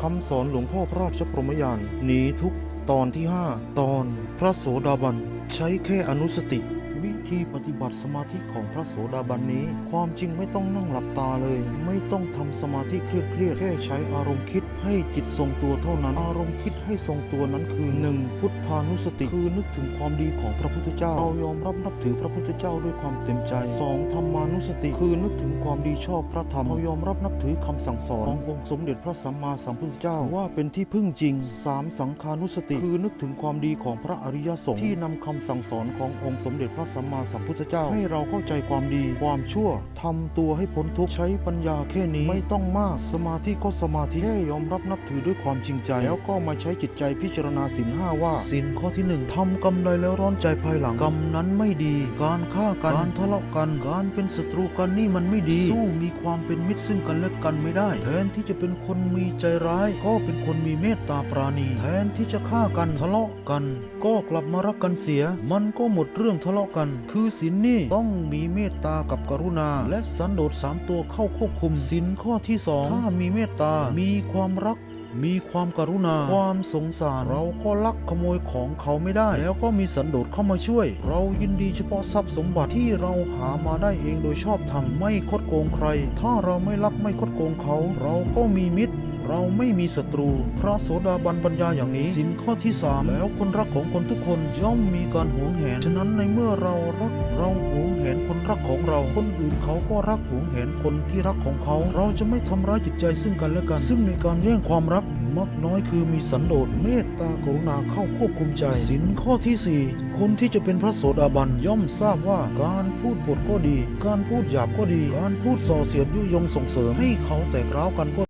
คำสอนหลวงพ่อพระราชพรหมยานหนีทุกตอนที่ 5 ตอนพระโสดาบัน ใช้แค่อนุสติ ธีปฏิบัติสมาธิของพระโสดาบันนี้ ความจริงไม่ต้องนั่งหลับตาเลย ไม่ต้องทำสมาธิเครียดๆแค่ใช้อารมณ์คิดให้จิตทรงตัวเท่านั้น อารมณ์คิดให้ทรงตัวนั้นคือ 1. พุทธานุสติคือนึกถึงความดีของพระพุทธเจ้า เรายอมรับนับถือพระพุทธเจ้าด้วยความเต็มใจ 2. ธรรมานุสติคือนึกถึงความดีชอบพระธรรมเรายอมรับนับถือคำสั่งสอนขององค์สมเด็จพระสัมมาสัมพุทธเจ้าว่าเป็นที่พึ่งจริง 3. สังฆานุสติคือนึกถึงความดีของพระอริยสงฆ์ที่นำคำสั่งสอนขององค์สมเด็จพระสัมมาสัมพุทธเจ้า ให้เราเข้าใจความดี ความชั่วทำตัวให้พ้นทุกข์ใช้ปัญญาแค่นี้ไม่ต้องมาก สมาธิก็สมาธิแค่ยอมรับนับถือด้วยความจริงใจ แล้วก็มาใช้จิตใจพิจารณาสินห้าว่าสินข้อที่หนึ่งทำกรรมใดแล้วร้อนใจภายหลังกรรมนั้นไม่ดี การฆ่ากันการทะเลาะกันการเป็นศัตรูกันนี่มันไม่ดี สู้มีความเป็นมิตรซึ่งกันและกันไม่ได้แทนที่จะเป็นคนมีใจร้าย ก็เป็นคนมีเมตตาปราณีแทนที่จะฆ่ากันทะเลาะกัน ก็กลับมารักกันเสีย มันก็หมดเรื่องทะเลาะกันคือศีลนี่ต้องมีเมตตากับกรุณา และสันโดษสามตัวเข้าควบคุมศีลข้อที่สองถ้ามีเมตตามีความรัก มีความกรุณา ความสงสาร เราก็ลักขโมยของเขาไม่ได้ แล้วก็มีสันโดษเข้ามาช่วย เรายินดีเฉพาะทรัพย์สมบัติที่เราหามาได้เองโดยชอบธรรมไม่คดโกงใคร ถ้าเราไม่ลักไม่คดโกงเขา เราก็มีมิตรเราไม่มีศัตรู พระโสดาบันปัญญาอย่างนี้ สินข้อที่สามแล้วคนรักของคนทุกคนย่อมมีการหวงแหน ฉะนั้นในเมื่อเรารักเราหวงแหนคนรักของเรา คนอื่นเขาก็รักหวงแหนคนที่รักของเขา เราจะไม่ทำร้ายจิตใจซึ่งกันและกัน ซึ่งในการแย่งความรักมักน้อยคือมีสันโดษเมตตากรุณาเข้าควบคุมใจสินข้อที่สี่คนที่จะเป็นพระโสดาบันย่อมทราบว่าการพูดปดก็ดี การพูดหยาบก็ดี การพูดส่อเสียดยุยงส่งเสริมให้เขาแตกร้าวกันก็